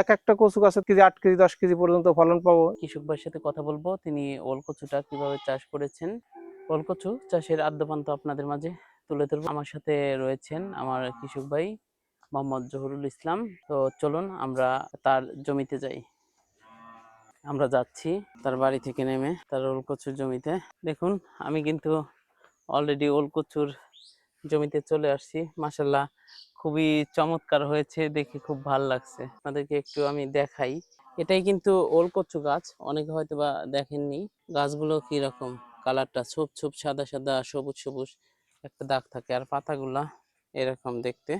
এক একটা কচু গাছের কেজি আট কেজি, দশ কেজি পর্যন্ত ফলন পাবো। কৃষক ভাইয়ের সাথে কথা বলব। তিনি ওল কচুটা কীভাবে চাষ করেছেন? ওল কচু চাষের আদ্যপান্ত আপনাদের মাঝে তুলে ধরবো। আমার সাথে রয়েছেন আমার কৃষক ভাই মোহাম্মদ জহুরুল ইসলাম। তো চলুন আমরা তার জমিতে যাই। আমরা যাচ্ছি তার বাড়ি থেকে নেমে তার ওল কচুর জমিতে। দেখুন, আমি কিন্তু অলরেডি ওল কচুর জমিতে চলে আসছি। মাসাল্লাহ খুবই চমৎকার হয়েছে, দেখে খুব ভালো লাগছে। আপনাদেরকে একটু আমি দেখাই। এটাই কিন্তু ওল কচু গাছ, অনেকে হয়তো বা দেখেননি। গাছগুলো কি রকম? কালারটা ছোপ ছোপ, সাদা সাদা, সবুজ সবুজ, একটা দাগ থাকে। আর পাতাগুলা এরকম দেখতে।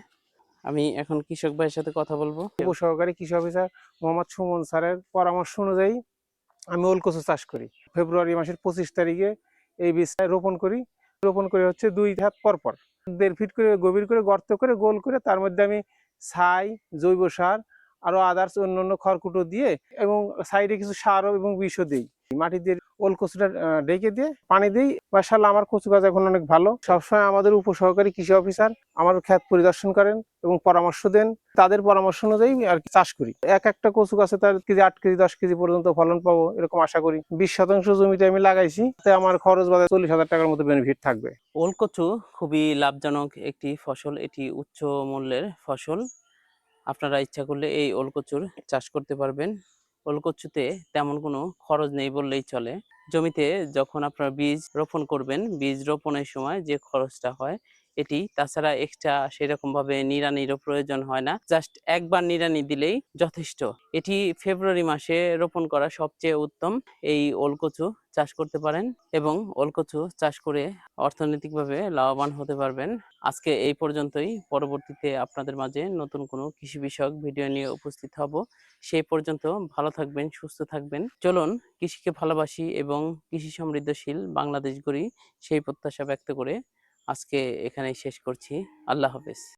আমি এখন কৃষক ভাইয়ের সাথে কথা বলব। উপসহকারী কৃষি অফিসার মোহাম্মদ সুমন স্যারের পরামর্শ অনুযায়ী আমি ওল কচু চাষ করি। ফেব্রুয়ারি মাসের পঁচিশ তারিখে এই বীজটা রোপণ করি। রোপণ করে হচ্ছে দুই ধাপ পরপর। পর দেড় ফিট করে গভীর করে গর্ত করে গোল করে তার মধ্যে আমি ছাই, জৈব সার আরও আদার্স অন্য অন্য খড়কুটো দিয়ে এবং সাইডে কিছু সারও এবং বিষও দিই। মাটি দিয়ে ওল কচুটা ডেকে দিয়ে পানি দিই। মাসাল্লাহ আমার কচু গাছ এখন অনেক ভালো। সবসময় আমাদের উপসহকারী কৃষি অফিসার আমার ক্ষেত পরিদর্শন করেন এবং পরামর্শ দেন। তাদের পরামর্শ অনুযায়ী আর কি চাষ করি। এক একটা কচু গাছে তার কেজি আট কেজি, দশ কেজি পর্যন্ত ফলন পাবো এরকম আশা করি। বিশ শতাংশ জমিতে আমি লাগাইছি, তাই আমার খরচ বাজার চল্লিশ হাজার টাকার মতো বেনিফিট থাকবে। ওল কচু খুবই লাভজনক একটি ফসল, এটি উচ্চ মূল্যের ফসল। আপনারা ইচ্ছা করলে এই ওল কচুর চাষ করতে পারবেন। ওল কচুতে তেমন কোনো খরচ নেই বললেই চলে। জমিতে যখন আপনারা বীজ রোপণ করবেন, বীজ রোপণের সময় যে খরচটা হয় এটি। তাছাড়া এক্সট্রা সেরকম ভাবে নিড়ানিরও প্রয়োজন হয় না। জাস্ট একবার নিড়ানি দিলেই যথেষ্ট। এটি ফেব্রুয়ারি মাসে রোপণ করা সবচেয়ে উত্তম। এই ওলকচু চাষ করতে পারেন এবং ওলকচু চাষ করে অর্থনৈতিকভাবে লাভবান হতে পারবেন। আজকে এই পর্যন্তই। পরবর্তীতে আপনাদের মাঝে নতুন কোনো কৃষি বিষয়ক ভিডিও নিয়ে উপস্থিত হব। সেই পর্যন্ত ভালো থাকবেন, সুস্থ থাকবেন। চলুন, কৃষিকে ভালোবাসি এবং কৃষি সমৃদ্ধশীল বাংলাদেশ গড়ি সেই প্রত্যাশা ব্যক্ত করে আজকে এখানেই শেষ করছি। আল্লাহ হাফেজ।